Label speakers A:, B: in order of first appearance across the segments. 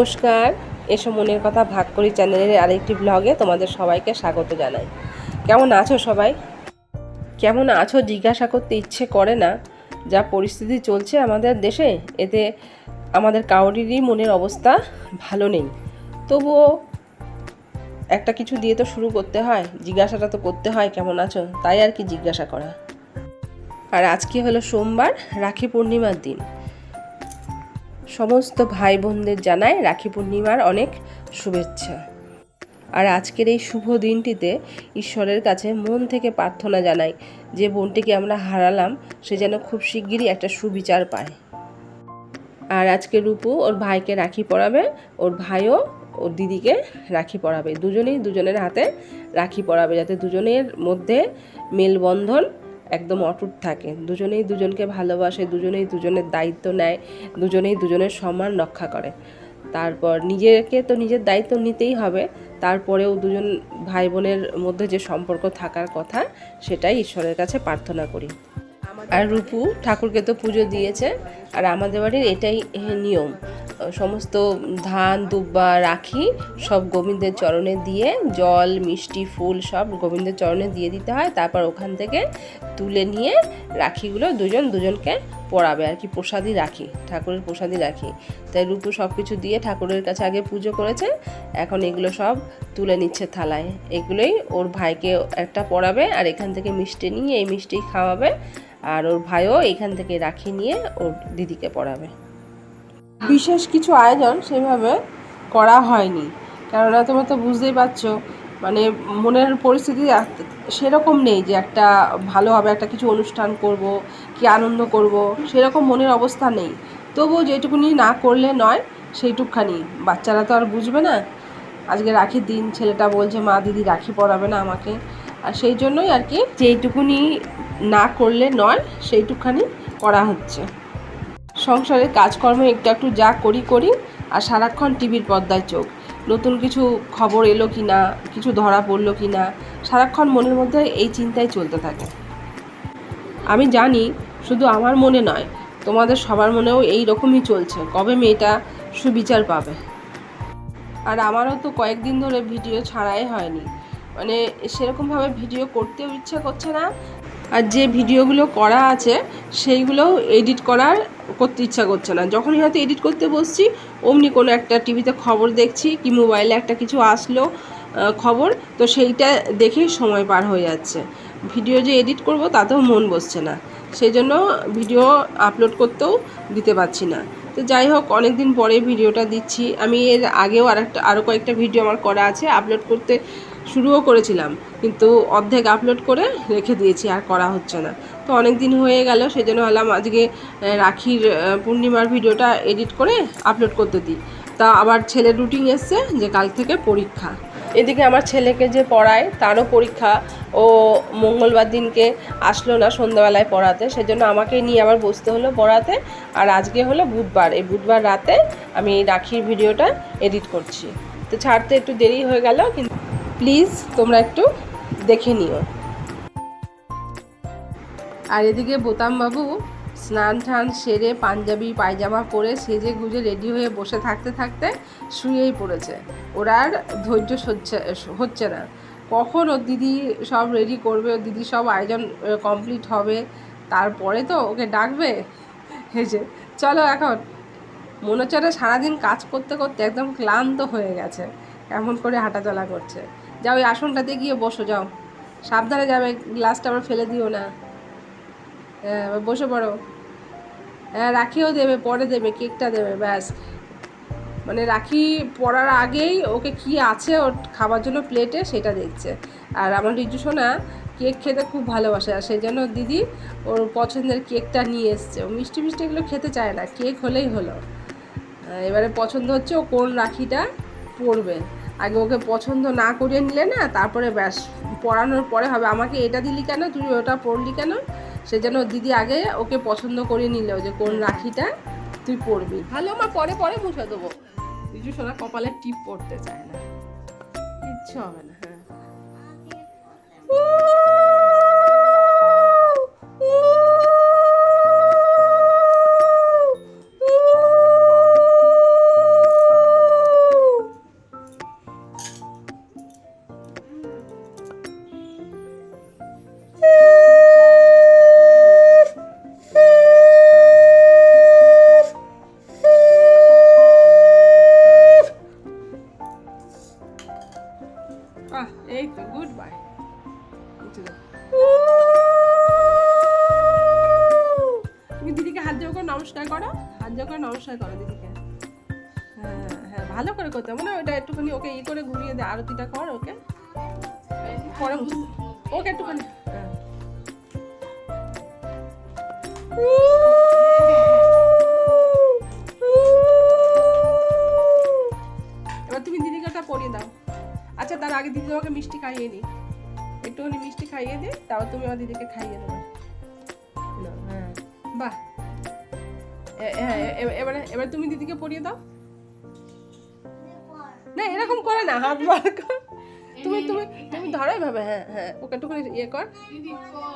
A: নমস্কার এসব মনের কথা ভাগ করি চ্যানেলের আরেকটি ব্লগে তোমাদের সবাইকে স্বাগত জানাই। কেমন আছো সবাই? কেমন আছো জিজ্ঞাসা করতে ইচ্ছে করে না, যা পরিস্থিতি চলছে আমাদের দেশে, এতে আমাদের কাউরিরই মনের অবস্থা ভালো নেই। তবুও একটা কিছু দিয়ে তো শুরু করতে হয়, জিজ্ঞাসাটা তো করতে হয় কেমন আছো, তাই আর কি জিজ্ঞাসা করা। আর আজকে হলো সোমবার, রাখি পূর্ণিমার দিন। সমস্ত ভাই বোনদের জানায় রাখি পূর্ণিমার অনেক শুভেচ্ছা। আর আজকের এই শুভ দিনটিতে ঈশ্বরের কাছে মন থেকে প্রার্থনা জানাই, যে বোনটিকে আমরা হারালাম, সে যেন খুব শিগগিরই একটা সুবিচার পায়। আর আজকে রূপু ওর ভাইকে রাখি পরাবে, ওর ভাইও ওর দিদিকে রাখি পরাবে। দুজনেই দুজনের হাতে রাখি পরাবে, যাতে দুজনের মধ্যে মেলবন্ধন একদম অটুট থাকে। দুজনেই দুজনকে ভালোবাসে, দুজনেই দুজনের দায়িত্ব নেয়, দুজনেই দুজনের সম্মান রক্ষা করে। তারপর নিজেকে তো নিজের দায়িত্ব নিতেই হবে, তারপরেও দুজন ভাই বোনের মধ্যে যে সম্পর্ক থাকার কথা, সেটাই ঈশ্বরের কাছে প্রার্থনা করি। আর রূপু ঠাকুরকে তো পুজো দিয়েছে, আর আমাদের বাড়ির এটাই নিয়ম। সমস্ত ধান, দুব্বা, রাখি সব গোবিন্দের চরণে দিয়ে জল, মিষ্টি, ফুল সব গোবিন্দের চরণে দিয়ে দিতে হয়। তারপর ওখান থেকে তুলে নিয়ে রাখিগুলো দুজন দুজনকে পড়াবে আর কি প্রসাদই রাখি, ঠাকুরের প্রসাদই রাখি। তাই রূপু সব কিছু দিয়ে ঠাকুরের কাছে আগে পুজো করেছে। এখন এগুলো সব তুলে নিচ্ছে থালায়। এগুলোই ওর ভাইকে একটা পড়াবে আর এখান থেকে মিষ্টি নিয়ে এই মিষ্টি খাওয়াবে। আর ওর ভাইও এখান থেকে রাখি নিয়ে ওর দিদিকে পড়াবে। বিশেষ কিছু আয়োজন সেভাবে করা হয়নি। কেননা তোমরা তো বুঝতেই পারছ মানে মনের পরিস্থিতি সেরকম নেই যে একটা ভালোভাবে একটা কিছু অনুষ্ঠান করব, কি আনন্দ করব, সেরকম মনের অবস্থা নেই। তবুও যেটুকুনি না করলে নয়, সেইটুকখানি। বাচ্চারা তো আর বুঝবে না। আজকে রাখির দিন ছেলেটা বলছে, মা, দিদি রাখি পরাবে না আমাকে। আর সেই জন্যই আর কি যেইটুকুনি না করলে নয়, সেইটুকখানি করা হচ্ছে। সংসারের কাজকর্ম একটু একটু যা করি করি, আর সারাক্ষণ টিভির পর্দায় চোখ। নতুন কিছু খবর এলো কি না কিছু ধরা পড়ল কি না সারাক্ষণ মনের মধ্যে এই চিন্তাই চলতে থাকে। আমি জানি শুধু আমার মনে নয়, তোমাদের সবার মনেও এই রকমই চলছে, কবে মেয়েটা সুবিচার পাবে। আর আমারও তো কয়েকদিন ধরে ভিডিও ছাড়াই হয়নি। মানে সেরকমভাবে ভিডিও করতেও ইচ্ছা করছে না। আর যে ভিডিওগুলো করা আছে, সেইগুলোও এডিট করার করতে ইচ্ছা করছে না। যখনই হয়তো এডিট করতে বসছি, অমনি কোনো একটা টিভিতে খবর দেখছি কি মোবাইলে একটা কিছু আসলো খবর, তো সেইটা দেখেই সময় পার হয়ে যাচ্ছে। ভিডিও যে এডিট করব, তাতেও মন বসছে না। সেই জন্য ভিডিও আপলোড করতেও দিতে পারছি না। তো যাই হোক অনেক দিন পরে ভিডিওটা দিচ্ছি। আমি এর আগেও আরেকটা আরও কয়েকটা ভিডিও আমার করা আছে। আপলোড করতে শুরুও করেছিলাম, কিন্তু অর্ধেক আপলোড করে রেখে দিয়েছি, আর করা হচ্ছে না। তো অনেক দিন হয়ে গেল, সেজন্য হলাম আজকে রাখির পূর্ণিমার ভিডিওটা এডিট করে আপলোড করতে দিই। তা আবার ছেলের রুটিন এসছে যে কাল থেকে পরীক্ষা। এদিকে আমার ছেলেকে যে পড়ায়, তারও পরীক্ষা। ও মঙ্গলবার দিনকে আসলো না সন্ধ্যাবেলায় পড়াতে, সেজন্য আমাকে নিয়ে আবার বসতে হলো পড়াতে। আর আজকে হলো বুধবার। এই বুধবার রাতে আমি রাখির ভিডিওটা এডিট করছি। তো ছাড়তে একটু দেরি হয়ে গেল, কিন্তু প্লিজ তোমরা একটু দেখে নিও। আর এদিকে বোতাম বাবু স্নান টান সেরে পাঞ্জাবি পায়জামা পরে সেজে গুজে রেডি হয়ে বসে থাকতে থাকতে শুয়েই পড়েছে। ওরা আর ধৈর্য সচ্ছে হচ্ছে না। কখন ওর দিদি সব রেডি করবে, ওর দিদি সব আয়োজন কমপ্লিট হবে, তারপরে তো ওকে ডাকবে? হেসে চলো এখন। মনে হচ্ছে সারাদিন কাজ করতে করতে একদম ক্লান্ত হয়ে গেছে এমন করে হাঁটাচলা করছে। যাও ওই আসনটাতে গিয়ে বসো, যাও। সাবধানে যাবে, গ্লাসটা আবার ফেলে দিও না। হ্যাঁ বসে পড়ো। হ্যাঁ রাখিও দেবে, পরে দেবে, কেকটা দেবে, ব্যাস। মানে রাখি পড়ার আগেই ওকে কি আছে ওর খাবার জন্য প্লেটে সেটা দেখছে। আর আমার রিজু সোনা কেক খেতে খুব ভালোবাসে, আর সেই জন্য দিদি ওর পছন্দের কেকটা নিয়ে এসছে। ও মিষ্টি মিষ্টি এগুলো খেতে চায় না, কেক হলেই হলো। এবারে পছন্দ হচ্ছে ও কোন রাখিটা পরবে। আগে ওকে পছন্দ না করিয়ে নিলে না, তারপরে ব্যাস, পড়ানোর পরে হবে। আমাকে এটা দিলি কেন? তুই ওটা পড়লি কেন? সে যেন দিদি আগে ওকে পছন্দ করিয়ে নিল যে কোন রাখিটা তুই পড়বি। ভালো, মা, পরে পরে মুছে দেবো। বিজু সোনা কপালে টিপ পড়তে চায় না। কিচ্ছু হবে না হ্যাঁ। পরে ওকে একটুখানি। হ্যাঁ এবার তুমি দিদিকে ওটা পরিয়ে দাও। আচ্ছা তার আগে দিদি তোমাকে মিষ্টি খাইয়ে নি একটুখানি মিষ্টি খাইয়ে দে তাও তুমি আমার দিদিকে খাইয়ে দেবে। হ্যাঁ। বাহ। হ্যাঁ এবারে এবার তুমি দিদিকে পরিয়ে দাও। না এরকম করে না হাত বার তুমি তুমি ধরো, এভাবে হ্যাঁ হ্যাঁ ওকে একটুখানি ইয়ে কর।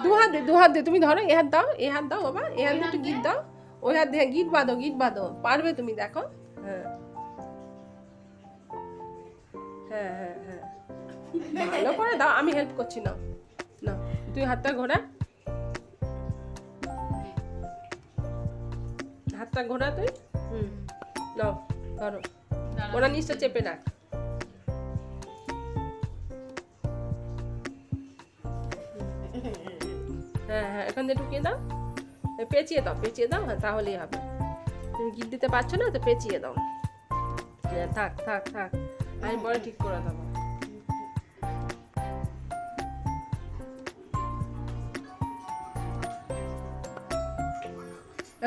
A: দু হাত দে, দু হাত দে, তুমি ধরো, এ হাত দাও, এ হাত দাও, বাবা, এ হাত একটু গীত দাও। ওই হাত দিয়ে গীত বাঁধো গীত বাঁধো, পারবে তুমি, দেখো হ্যাঁ। হ্যাঁ হ্যাঁ হ্যাঁ। ভালো করে দাও, আমি হেল্প করছি না না তুই হাতটা ঘোরা। হাতটা ঘোরা তুই? হুম, নাও, ধরো। ওরা নিচটা চেপে রাখ। হ্যাঁ হ্যাঁ এখান দিয়ে ঢুকিয়ে দাও। পেঁচিয়ে দাও পেঁচিয়ে দাও হ্যাঁ তাহলেই হবে। তুমি গিট দিতে পারছ না, তো পেঁচিয়ে দাও। হ্যাঁ থাক থাক থাক, আমি পরে ঠিক করে দেবো।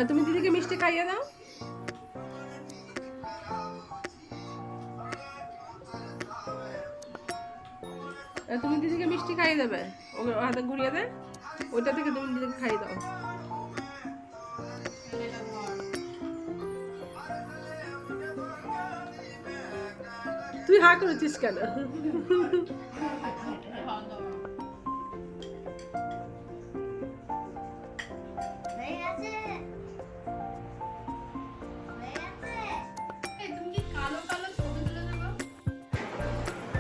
A: তুমি দিদিকে মিষ্টি খাইয়ে দাও। তুমি দিদিকে মিষ্টি খাইয়ে দেবে। ওকে হাতে ঘুরিয়ে দে। ওইটা থেকে তুমি দিদিকে খাইয়ে দাও। তুই হা করেছিস কেন?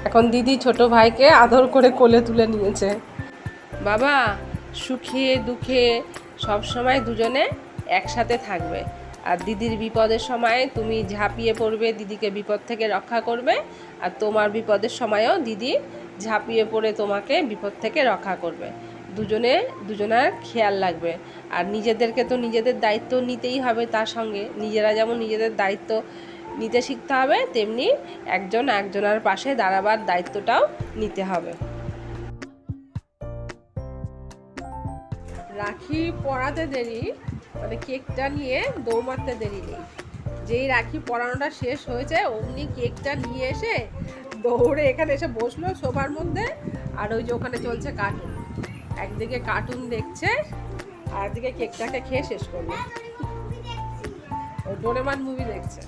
A: এখন দিদি ছোট ভাইকে আদর করে কোলে তুলে নিয়েছে। বাবা সুখে, দুঃখে সব সময় দুজনে একসাথে থাকবে। আর দিদির বিপদের সময় তুমি ঝাঁপিয়ে পড়বে, দিদিকে বিপদ থেকে রক্ষা করবে। আর তোমার বিপদের সময়ও দিদি ঝাঁপিয়ে পড়ে তোমাকে বিপদ থেকে রক্ষা করবে। দুজনে, দুজনার খেয়াল লাগবে। আর নিজেদেরকে তো নিজেদের দায়িত্ব নিতেই হবে তার সঙ্গে। নিজেরা যেমন নিজেদের দায়িত্ব নিতে শিখতে হবে, তেমনি একজন একজনের পাশে দাঁড়াবার দায়িত্বটাও নিতে হবে। রাখি পরাতে দেরি মানে কেকটা নিয়ে দৌড় মারতে দেরি নেই। যেই রাখি পরানোটা শেষ হয়েছে, অমনি কেকটা নিয়ে এসে দৌড়ে এখানে এসে বসল সোফার মধ্যে, আর ওই যে ওখানে চলছে কার্টুন একদিকে কার্টুন দেখছে, আর একদিকে কেকটাকে খেয়ে শেষ করল। ও ডোরেমান মুভি দেখছে।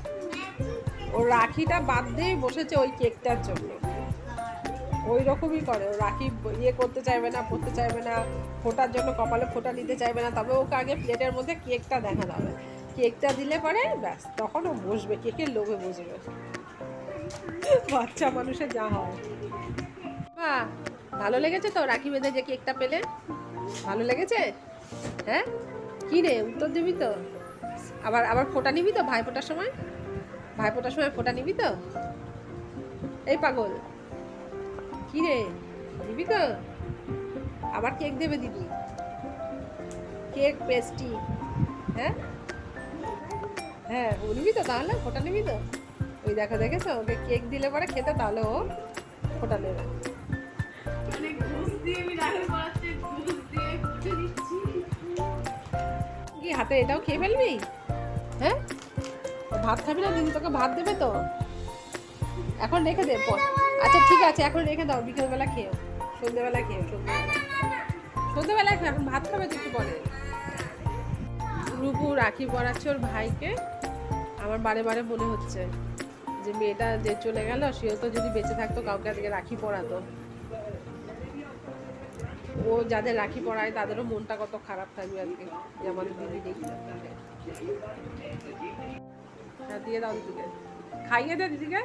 A: ও রাখিটা বাদ দিয়েই বসেছে ওই কেকটার জন্য। ওই রকমই করে। রাখি ইয়ে করতে চাইবে না, পড়তে চাইবে না, ফোটার জন্য কপালে ফোটা নিতে চাইবে না, তবে ওকে আগে প্লেটের মধ্যে কেকটা দেখানো হবে। কেকটা দিলে পরে ব্যাস, তখন ও বসবে, কেকের লোভে বসবে। বাচ্চা মানুষের যা হয়। বাহ ভালো লেগেছে তো রাখি বেঁধে যে কেকটা পেলে? ভালো লেগেছে? হ্যাঁ? কি রে, উত্তর দিবি তো? আবার আবার ফোটা নিবি তো ভাই ফোটার সময়? ভাই ফোটার সময় ফোটা নিবি তো? এই পাগল। কি রে দিবি তো আবার কেক দেবে দিদি কেক পেস্টি হ্যাঁ? হ্যাঁ ও নিবি তো তাহলে? ফোটা নিবি তো? ওই দেখো দেখেছ? ওকে কেক দিলে পরে খেতে তাহলে ও ফোটা নেবে।
B: মানে
A: কি হাতে এটাও খেয়ে ফেলবি? হ্যাঁ? ভাত খাবি না দিদি তোকে ভাত দেবে তো? এখন রেখে দে আচ্ছা ঠিক আছে, এখন রেখে দাও, বিকেলবেলা খেয়েও। সন্ধ্যেবেলা খেয়েও সন্ধ্যেবেলা সন্ধ্যেবেলা খেয়ে, এখন ভাত খাবে একটু পরে। রূপু, রাখি পরাচ্ছে ওর ভাইকে। আমার বারে বারে মনে হচ্ছে যে মেয়েটা যে চলে গেল, সেও তো যদি বেঁচে থাকতো, কাউকে আজকে রাখি পরাতো। ও যাদের রাখি পরায়, তাদেরও মনটা কত খারাপ থাকবে আজকে। যে আমাদের দিদি দেখি। হ্যাঁ দিয়ে দাও দিদিকে। খাইয়ে দে দিদিকে।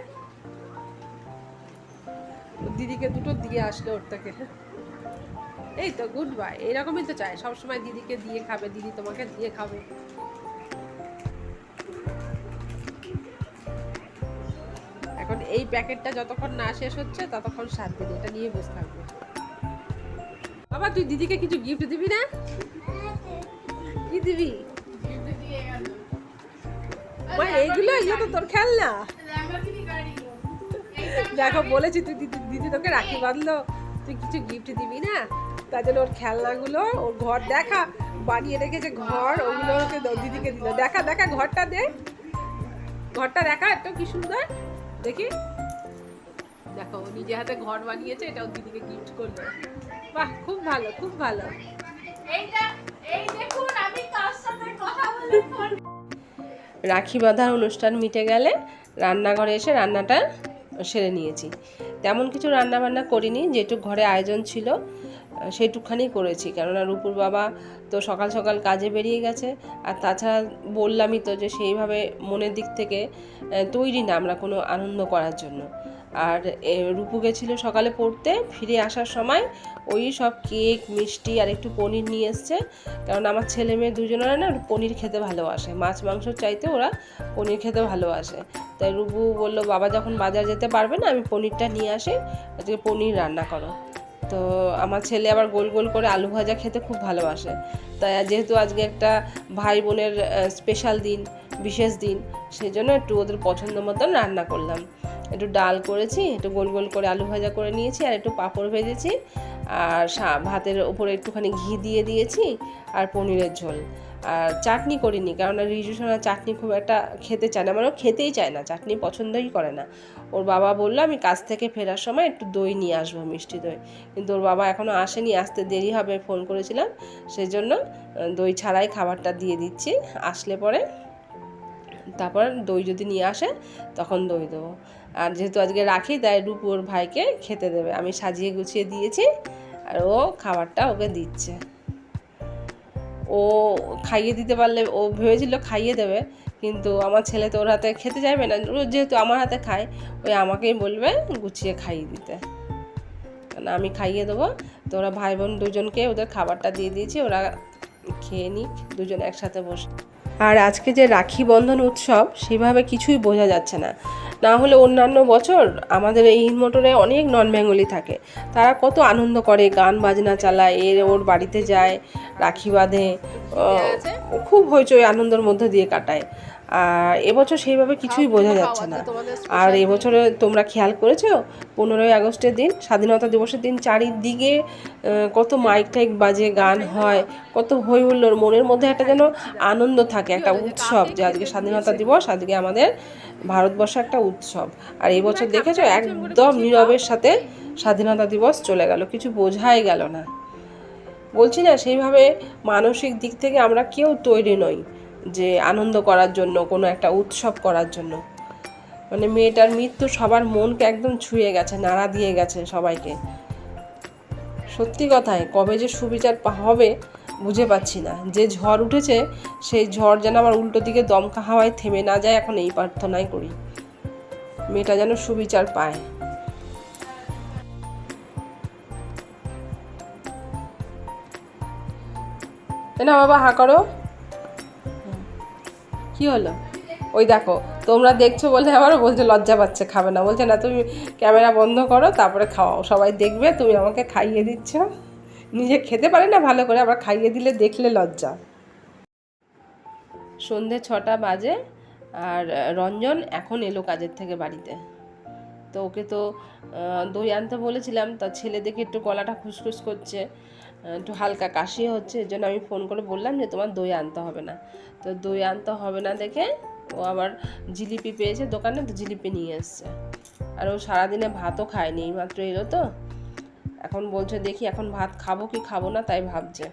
A: দিদিকে দুটো দিয়ে আসলে ওর থেকে। এই তো গুড বাই এরকমই তো চাই সবসময় দিদিকে দিয়ে খাবে দিদি তোমাকে দিয়ে খাবে। এখন এই প্যাকেটটা যতক্ষণ না শেষ হচ্ছে ততক্ষণ সাত দিন এটা নিয়ে বসে থাকবে। বাবা তুই দিদিকে কিছু গিফট দিবি না? কি দিবি?
C: এইগুলো এগুলো তো তোর খেলনা। দেখো বলেছি তুই দিদি তোকে রাখি বাঁধলো। তুই কিছু গিফট দিবি না? তার জন্য ওর খেলনাগুলো ওর ঘর দেখা বানিয়ে রেখেছে ঘর ওগুলো ওকে দিদিকে দিল। দেখা দেখা ঘরটা দে। ঘরটা দেখা একটু কি সুন্দর। দেখি। দেখো ও নিজে হাতে ঘর বানিয়েছে এটা ওর দিদিকে গিফট করল। বাহ খুব ভালো খুব ভালো।
A: রাখি বাঁধার অনুষ্ঠান মিটে গেলে রান্নাঘরে এসে রান্নাটা সেরে নিয়েছি। তেমন কিছু রান্নাবান্না করিনি, যেটুক ঘরে আয়োজন ছিল সেটুকখানি করেছি। কেননা রূপুর বাবা তো সকাল সকাল কাজে বেরিয়ে গেছে, আর তাছাড়া বললামই তো যে সেইভাবে মনের দিক থেকে তৈরি না আমরা কোনো আনন্দ করার জন্য। আর রূপু গেছিল সকালে পড়তে, ফিরে আসার সময় ওই সব কেক, মিষ্টি আর একটু পনির নিয়ে এসছে। কারণ আমার ছেলে মেয়ে দুজনেরা না পনির খেতে ভালোবাসে। মাছ, মাংস চাইতে ওরা পনির খেতে ভালোবাসে। তাই রুবু বলল, বাবা যখন বাজার যেতে পারবে না, আমি পনিরটা নিয়ে আসি। আজকে পনির রান্না করো। তো আমার ছেলে আবার গোল গোল করে আলু ভাজা খেতে খুব ভালোবাসে। তাই যেহেতু আজকে একটা ভাই বোনের স্পেশাল দিন, বিশেষ দিন সেই জন্য একটু ওদের পছন্দ মতন রান্না করলাম। একটু ডাল করেছি, একটু গোল গোল করে আলু ভাজা করে নিয়েছি, আর একটু পাঁপড় ভেজেছি। আর ভাতের উপরে একটুখানি ঘি দিয়ে দিয়েছি আর পনিরের ঝোল। আর চাটনি করিনি, কারণ রিজু সোনা চাটনি খুব একটা খেতে চায় না। মানে খেতেই চায় না, চাটনি পছন্দই করে না। ওর বাবা বলল, আমি কাজ থেকে ফেরার সময় একটু দই নিয়ে আসব, মিষ্টি দই। কিন্তু ওর বাবা এখনও আসেনি, আসতে দেরি হবে ফোন করেছিলাম। সেই জন্য দই ছাড়াই খাবারটা দিয়ে দিচ্ছি। আসলে পরে তারপর দই যদি নিয়ে আসে, তখন দই দেবো। আর যেহেতু আজকে রাখি, তাই রূপু ভাইকে খেতে দেবে। আমি সাজিয়ে গুছিয়ে দিয়েছি আর ও খাবারটা ওকে দিচ্ছে। ও খাইয়ে দিতে পারলে, ও ভেবেছিল খাইয়ে দেবে, কিন্তু আমার ছেলে তো ওর হাতে খেতে চাইবে না। যেহেতু আমার হাতে খায়, ওই আমাকেই বলবে গুছিয়ে খাইয়ে দিতে। কারণ আমি খাইয়ে দেবো। তো ওরা ভাই বোন দুজনকে ওদের খাবারটা দিয়ে দিয়েছি, ওরা খেয়ে নিক, দুজন একসাথে বসে। আর আজকে যে রাখি বন্ধন উৎসব, সেভাবে কিছুই বোঝা যাচ্ছে না। না হলে অন্যান্য বছর আমাদের এই মোটরে অনেক নন বেঙ্গলি থাকে। তারা কত আনন্দ করে গান বাজনা চালায় এর ওর বাড়িতে যায় রাখি বাঁধে খুব হইচই আনন্দের মধ্যে দিয়ে কাটায়। আর এবছর সেইভাবে কিছুই বোঝা যাচ্ছে না। আর এবছরে তোমরা খেয়াল করেছ? পনেরোই আগস্টের দিন স্বাধীনতা দিবসের দিন চারিদিকে কত মাইক টাইক বাজে গান হয় কত হই হুল্লোর মনের মধ্যে একটা যেন আনন্দ থাকে একটা উৎসব যে আজকে স্বাধীনতা দিবস আজকে আমাদের ভারতবর্ষ একটা উৎসব। আর এই বছর দেখেছ একদম নীরবের সাথে স্বাধীনতা দিবস চলে গেল কিছু বোঝাই গেল না। বলছি না সেইভাবে মানসিক দিক থেকে আমরা কেউ তৈরি নই যে আনন্দ করার জন্য কোনো একটা উৎসব করার জন্য। মানে মেয়েটার মৃত্যু সবার মনকে একদম ছুঁয়ে গেছে নাড়া দিয়ে গেছে সবাইকে। সত্যি কথায় কবে যে সুবিচার হবে বুঝে পাচ্ছি না। যে ঝড় উঠেছে, সেই ঝড় যেন আমার উল্টো দিকে দমকা হাওয়ায় থেমে না যায়, এখন এই প্রার্থনাই করি। মেয়েটা যেন সুবিচার পায়। না বাবা, হা করো। কি হলো? ওই দেখো, তোমরা দেখছ বলে আবারও বলছে, লজ্জা পাচ্ছে, খাবে না। বলছে, না, তুমি ক্যামেরা বন্ধ করো, তারপরে খাওয়াও। সবাই দেখবে, তুমি আমাকে খাইয়ে দিচ্ছ। নিজে খেতে পারে না ভালো করে, আবার খাইয়ে দিলে দেখলে লজ্জা। সন্ধে ছটা বাজে, আর রঞ্জন এখন এলো কাজের থেকে বাড়িতে। তো ওকে তো দই আনতে বলেছিলাম, তা ছেলে দেখে একটু গলাটা খুসখুস করছে একটু হালকা কাশি হচ্ছে, এর জন্য আমি ফোন করে বললাম যে, তোমার দই আনতে হবে না। তো দই আনতে হবে না দেখে ও আবার জিলিপি পেয়েছে দোকানে, তো জিলিপি নিয়ে এসছে। আর ও সারাদিনে ভাতও খায়নি, এইমাত্র এলো তো। এখন বলছে, দেখি এখন ভাত খাব কি খাব না? তাই ভাবছে।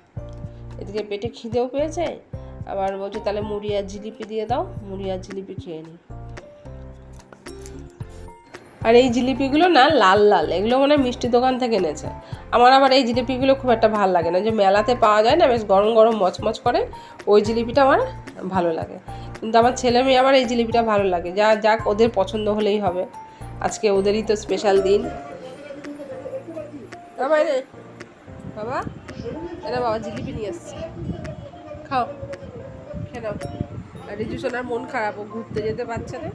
A: এদিকে পেটে খিদেও পেয়েছে, আবার বলছে, তাহলে মুড়ি আর জিলিপি দিয়ে দাও, মুড়ি আর জিলিপি খেয়ে নি। আর এই জিলিপিগুলো না লাল লাল, এগুলো মানে মিষ্টি দোকান থেকে এনেছে। আমার আবার এই জিলিপিগুলো খুব একটা ভালো লাগে না, যে মেলাতে পাওয়া যায় না, বেশ গরম গরম মচমচ করে, ওই জিলিপিটা আমার ভালো লাগে। কিন্তু আমার ছেলে মেয়ে, আমার এই জিলিপিটা ভালো লাগে। যা, যাক, ওদের পছন্দ হলেই হবে। আজকে ওদেরই তো স্পেশাল দিন। বাবা এনে বাবা জিলিপি নিয়ে এসছে খাও। খেয়ে নাও। আর রিজু সোনার মন খারাপ, ও ঘুরতে যেতে পারছে না।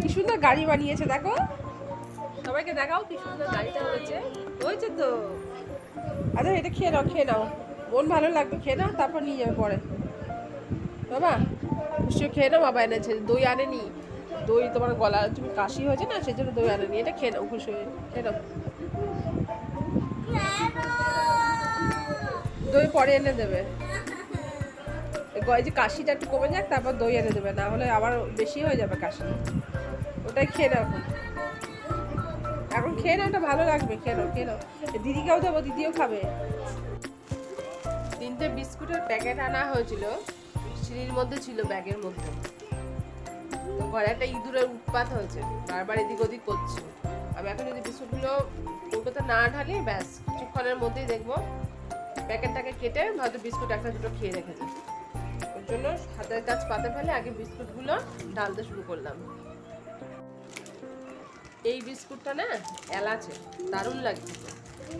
A: কি সুন্দর গাড়ি বানিয়েছে, দেখো। সবাইকে দেখাও কি সুন্দর গাড়িটা হয়েছে। হয়েছে তো। আচ্ছা এটা খেয়ে নাও খেয়ে নাও। মন ভালো লাগবে, খেয়ে নাও, তারপর নিয়ে যাবে পরে। বাবা
C: খুশি হয়ে খেয়ে নাও, বাবা এনেছে। দই আনেনি। দই তোমার গলা, তুমি কাশি হয়েছে না সেই জন্য দই আনেনি। এটা খেয়ে নাও খুশি হয়ে খেয়ে নাও। দই পরে এনে দেবে। যে কাশিটা একটু কমে যাক, তারপর দই এনে দেবে। না হলে আবার বেশি হয়ে যাবে কাশি। ওটাই খেয়ে নাও এখন। এখন খেয়ে নাও ওটা ভালো লাগবে। খেয়ে নাও খেয়ে নাও। দিদিকেও দেবো, দিদিও খাবে। তিনটে বিস্কুটের প্যাকেট আনা হয়েছিল। সিঁড়ির মধ্যে ছিল, ব্যাগের মধ্যে। তো ঘরে একটা ইঁদুরের উৎপাত হয়েছে, বারবার এদিক ওদিক করছে। আমি এখন যদি বিস্কুটগুলো কৌটোতে না ঢালি, ব্যাস, কিছুক্ষণের মধ্যেই দেখব প্যাকেটটাকে কেটে হয়তো বিস্কুট একটা দুটো খেয়ে রেখেছে। ওর জন্য হাতের কাজ পাতে ফেলে আগে বিস্কুটগুলো ঢালতে শুরু করলাম। এই বিস্কুটটা না এলাচে দারুণ লাগছে।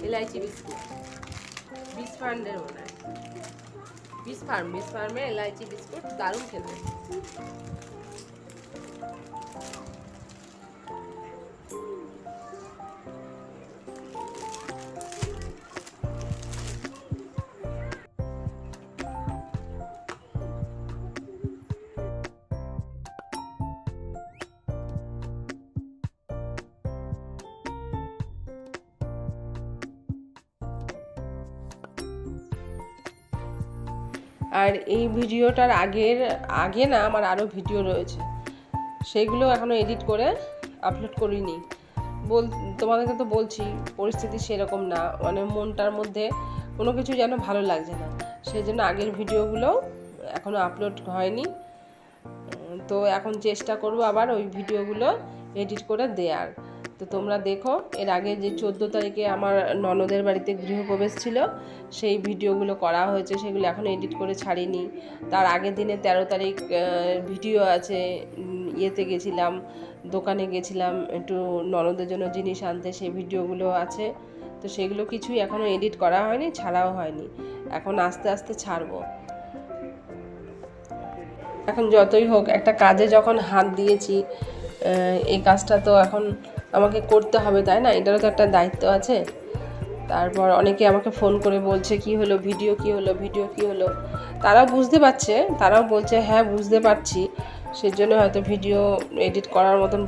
C: এলাইচি বিস্কুট। বিস ফান্ডের মনে হয়। বিস ফার্ম বিস ফার্মে এলাইচি বিস্কুট দারুণ খেতে।
A: আর এই ভিডিওটার আগের, আগে না আমার আরও ভিডিও রয়েছে। সেগুলো এখনও এডিট করে আপলোড করিনি। বল, তোমাদেরকে তো বলছি, পরিস্থিতি সেরকম না। মানে মনটার মধ্যে কোনো কিছু যেন ভালো লাগছে না। সেই জন্য আগের ভিডিওগুলো এখনও আপলোড হয়নি। তো এখন চেষ্টা করব আবার ওই ভিডিওগুলো এডিট করে দেওয়ার তো তোমরা দেখো, এর আগে যে চোদ্দ তারিখে আমার ননদের বাড়িতে গৃহপ্রবেশ ছিল, সেই ভিডিওগুলো করা হয়েছে, সেগুলো এখন এডিট করে ছাড়িনি। তার আগের দিনে তেরো তারিখ ভিডিও আছে ইয়েতে গেছিলাম, দোকানে গেছিলাম, একটু ননদের জন্য জিনিস আনতে, সেই ভিডিওগুলো আছে। তো সেগুলো কিছুই এখনও এডিট করা হয়নি, ছাড়াও হয়নি। এখন আস্তে আস্তে ছাড়বো। এখন যতই হোক, একটা কাজে যখন হাত দিয়েছি এই কাজটা তো এখন আমাকে করতে হবে, তাই না? এটারও তো একটা দায়িত্ব আছে। তারপর অনেকে আমাকে ফোন করে বলছে, কি হলো? ভিডিও কি হলো? ভিডিও কি হলো? তারাও বুঝতে পারছে, তারাও বলছে হ্যাঁ বুঝতে পারছি। সেজন্য হয়তো ভিডিও এডিট করার মতন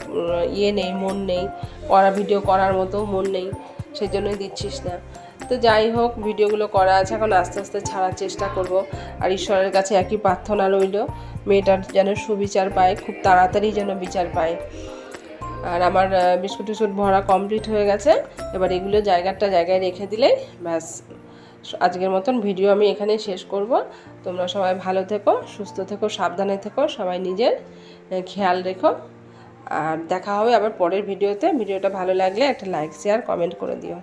A: ইয়ে নেই, মন নেই। করা, ভিডিও করার মতো মন নেই সেই জন্যই দিচ্ছিস না। তো যাই হোক, ভিডিওগুলো করা আছে, এখন আস্তে আস্তে ছাড়ার চেষ্টা করব। আর ঈশ্বরের কাছে একই প্রার্থনা রইল, মেয়েটার যেন সুবিচার পায়, খুব তাড়াতাড়ি যেন বিচার পায়। আর আমার বিস্কুট টিস্কুট ভরা কমপ্লিট হয়ে গেছে। এবার এগুলো জায়গাটা জায়গায় রেখে দিলেই ব্যাস, আজকের মতন ভিডিও আমি এখানে শেষ করব। তোমরা সবাই ভালো থেকো, সুস্থ থেকো, সাবধানে থেকো, সবাই নিজের খেয়াল রেখো। আর দেখা হবে আবার পরের ভিডিওতে ভিডিওটা ভালো লাগলে একটা লাইক শেয়ার কমেন্ট করে দিও।